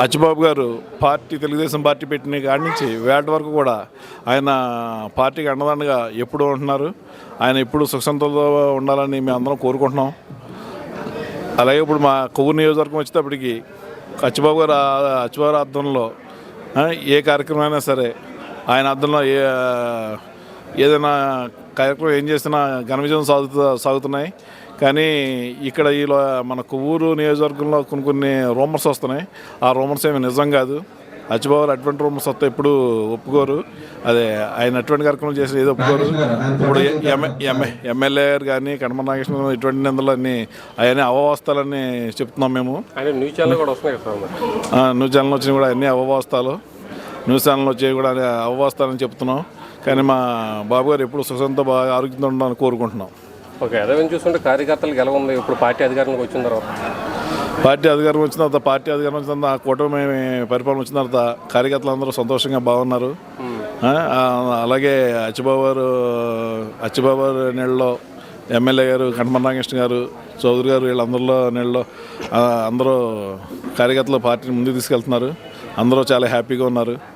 అచ్చిబాబు గారు party Telugu Desam party పెట్టిన కాడి నుంచి వేట వరకు కూడా ఆయన పార్టీకి అండదండగా ఎప్పుడు ఉంటున్నారు. ఆయన ఎప్పుడు సుఖసంతలతో ఉండాలని మేము అందరం కోరుకుంటున్నాం. అలాగే ఇప్పుడు మా కొవ్వూరు నియోజకవర్గం వచ్చేటప్పటికి అచ్చిబాబు గారు ఆ- అచ్చిబాబు ఆధ్వర్యంలో ఏ కార్యక్రమం అయినా సరే ఆయన ఆధ్వర్యంలో ఏ ఏదైనా కార్యక్రమం ఏం చేసినా ఘన విజయం సాగుతూ సాగుతున్నాయి. కానీ ఇక్కడ ఈ మన కొవ్వూరు నియోజకవర్గంలో కొన్ని కొన్ని రూమర్స్ వస్తున్నాయి. ఆ రూమర్స్ ఏమి నిజం కాదు. అచ్చిబాబు అటువంటి రూమర్స్ వస్తే ఎప్పుడు ఒప్పుకోరు. అదే ఆయన అటువంటి కార్యక్రమం చేసి ఏదో ఒప్పుకోరు. ఇప్పుడు ఎమ్మె- ఎమ్మె- ఎమ్మెల్యే గారు కానీ కడమ నాగేశ్వరం ఇటువంటి నిందలన్నీ అవన్నీ అవవాస్తాలని చెప్తున్నాం మేము. న్యూస్ ఛానల్ కూడా వస్తున్నాయి న్యూస్ ఛానల్ వచ్చిన కూడా అన్ని అవవాస్తాలు న్యూస్ ఛానల్ వచ్చి కూడా అన్ని అవవాస్తాలని చెప్తున్నాం. కానీ మా బాబు గారు ఎప్పుడు సుఖంతో బాగా ఆరోగ్యంతో ఉండాలని కోరుకుంటున్నాం. ఓకే అదే చూస్తుంటే కార్యకర్తలకు ఎలా ఉంది ఇప్పుడు పార్టీ అధికారంలోకి వచ్చిన తర్వాత. పార్టీ అధికారం వచ్చిన తర్వాత పార్టీ అధికారం వచ్చిన తర్వాత ఆ కూటమి పరిపాలన వచ్చిన తర్వాత కార్యకర్తలు అందరూ సంతోషంగా బాగున్నారు. ఆ, అలాగే అచ్చిబాబు గారు అచ్చిబాబు గారు నీళ్ళలో ఎమ్మెల్యే గారు కనమర నాగేశ్వర గారు చౌదరి గారు వీళ్ళందరిలో నీళ్ళలో అందరూ కార్యకర్తలు పార్టీని ముందుకు తీసుకెళ్తున్నారు. అందరూ చాలా హ్యాపీగా ఉన్నారు.